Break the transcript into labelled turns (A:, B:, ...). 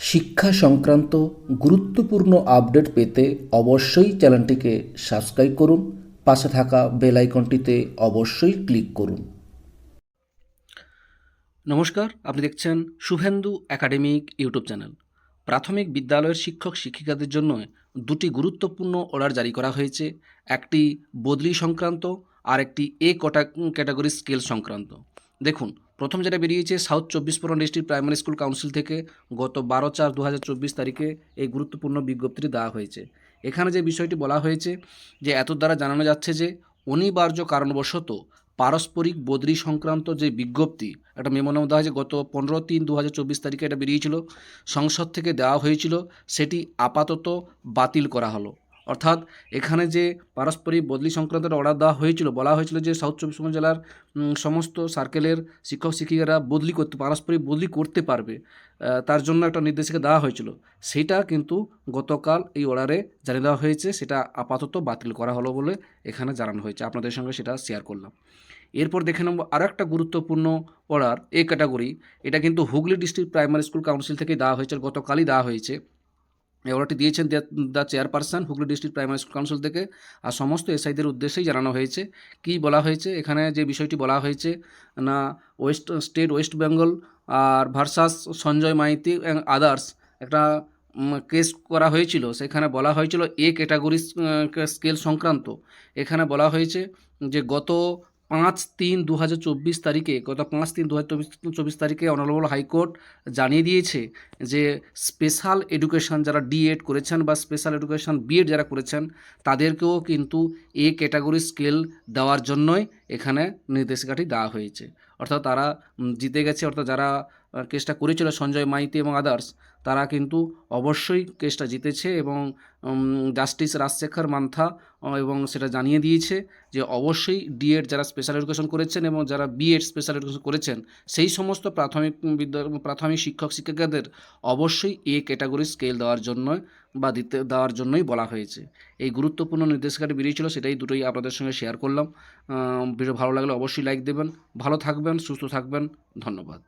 A: শিক্ষা সংক্রান্ত গুরুত্বপূর্ণ আপডেট পেতে অবশ্যই চ্যানেলটিকে সাবস্ক্রাইব করুন, পাশে থাকা বেল আইকনটিতে অবশ্যই ক্লিক করুন।
B: নমস্কার, আপনি দেখছেন শুভেন্দু একাডেমিক ইউটিউব চ্যানেল। প্রাথমিক বিদ্যালয়ের শিক্ষক শিক্ষিকাদের জন্য দুটি গুরুত্বপূর্ণ অর্ডার জারি করা হয়েছে, একটি বদলি সংক্রান্ত আর একটি এ কটা ক্যাটাগরি স্কেল সংক্রান্ত। দেখুন, প্রথম যেটা বেরিয়েছে, সাউথ চব্বিশ Pargana district primary school council থেকে গত বারো চার দু তারিখে এই গুরুত্বপূর্ণ বিজ্ঞপ্তিটি দেওয়া হয়েছে। এখানে যে বিষয়টি বলা হয়েছে, যে এত দ্বারা জানানো যাচ্ছে যে অনিবার্য কারণবশত পারস্পরিক বদলি সংক্রান্ত যে বিজ্ঞপ্তি, একটা মেমোনাম দেওয়া হয়েছে, গত পনেরো তিন দু তারিখে এটা বেরিয়েছিল, সংসদ থেকে দেওয়া হয়েছিল, সেটি আপাতত বাতিল করা হলো। অর্থাৎ এখানে যে পারস্পরিক বদলি সংক্রান্ত অর্ডার দেওয়া হয়েছিল, বলা হয়েছিল যে সাউথ চব্বিশ পরগনা জেলার সমস্ত সার্কেলের শিক্ষক, শিক্ষিকারা বদলি করতে, পারস্পরিক বদলি করতে পারবে তার জন্য একটা নির্দেশিকা দেওয়া হয়েছিল। সেটা কিন্তু গতকাল এই অর্ডারে জানিয়ে দেওয়া হয়েছে, সেটা আপাতত বাতিল করা হলো বলে এখানে জানানো হয়েছে। আপনাদের সঙ্গে সেটা শেয়ার করলাম। এরপর দেখে নেব আরও একটা গুরুত্বপূর্ণ অর্ডার এ ক্যাটাগরি এটা কিন্তু Hooghly district primary school council থেকে দেওয়া হয়েছে, গতকালই দেওয়া হয়েছে। এই অর্ডারটি দিয়েছেন the chairperson Hooghly district primary school council থেকে। আর সমস্ত এসআইদের উদ্দেশ্যেই জানানো হয়েছে। কি বলা হয়েছে? এখানে যে বিষয়টি বলা হয়েছে, না, ওয়েস্ট, স্টেট ওয়েস্ট বেঙ্গল আর ভার্সাস সঞ্জয় মাইতি আদার্স একটা কেস করা হয়েছিল। সেখানে বলা হয়েছিল এ ক্যাটাগরি স্কেল সংক্রান্ত। এখানে বলা হয়েছে যে গত পাঁচ তিন দু হাজার চব্বিশ তারিখে, গত পাঁচ তিন দু হাজার চব্বিশ তারিখে অনারেবল হাইকোর্ট জানিয়ে দিয়েছে যে স্পেশাল এডুকেশন যারা ডিএড করেছেন বা স্পেশাল এডুকেশন বিএড যারা করেছেন, তাদেরকেও কিন্তু এ ক্যাটাগরি স্কেল দেওয়ার জন্যই এখানে নির্দেশিকাটি দেওয়া হয়েছে। অর্থাৎ তারা জিতে গেছে, অর্থাৎ যারা কেসটা করেছিল সঞ্জয় মাইতি এবং আদার্স তারা কিন্তু অবশ্যই কেসটা জিতেছে এবং জাস্টিস রাজশেখর মান্থা এবং সেটা জানিয়ে দিয়েছে যে অবশ্যই ডিএড যারা স্পেশাল এডুকেশন করেছেন এবং যারা বিএড স্পেশাল এডুকেশন করেছেন, সেই সমস্ত প্রাথমিক বিদ্যা, প্রাথমিক শিক্ষক শিক্ষিকাদের অবশ্যই এ ক্যাটাগরি স্কেল দেওয়ার জন্য বা দিতে, দেওয়ার জন্যই বলা হয়েছে। এই গুরুত্বপূর্ণ নির্দেশিকাটি বেরিয়েছিল, সেটাই দুটোই আপনাদের সঙ্গে শেয়ার করলাম। ভিডিও ভালো লাগলে অবশ্যই লাইক দেবেন। ভালো থাকবেন, সুস্থ থাকবেন। ধন্যবাদ।